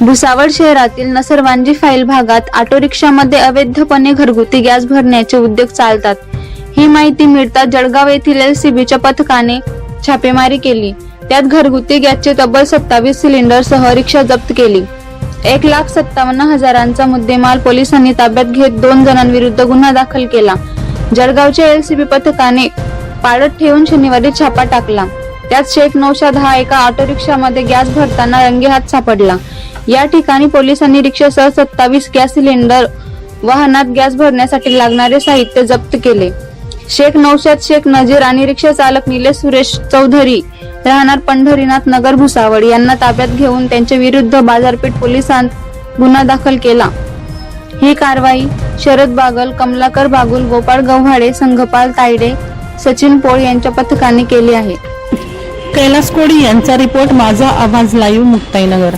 भुसावळ शहरातील नसरवांजी फाईल भागात ऑटो रिक्षामध्ये अवैधपणे घरगुती गॅस भरण्याचे उद्योग चालतात. ही माहिती मिळताच जळगाव येथील एलसीबीच्या पथकाने छापेमारी केली. त्यात घरगुती गॅसचे तब्बल सत्तावीस सिलेंडर सह रिक्षा जप्त केली. एक लाख सत्तावन्न हजारांचा मुद्देमाल पोलिसांनी ताब्यात घेत दोन जणांविरुद्ध गुन्हा दाखल केला. जळगावच्या एलसीबी पथकाने पाळत ठेवून शनिवारी छापा टाकला. त्यात शेख नौशाद हा एका ऑटो रिक्षामध्ये गॅस भरताना रंगेहात सापडला. या ठिकाणी पोलिसांनी रिक्षासह सत्तावीस गॅस सिलेंडर वाहनात गॅस भरण्यासाठी लागणारे साहित्य जप्त केले. शेख नौशाद शेख नजीर आणि रिक्षा चालक निलेश सुरेश चौधरी राहणार पंढरीनाथ नगर भुसावळ यांना ताब्यात घेऊन त्यांच्या विरुद्ध बाजारपेठ पोलिसांत गुन्हा दाखल केला. ही कारवाई शरद बागल कमलाकर बागुल गोपाळ गव्हाडे संघपाल तायडे सचिन पोळ यांच्या पथकाने केली आहे. कैलास कोडी यांचा रिपोर्ट माझा आवाज लाईव्ह मुक्ताईनगर.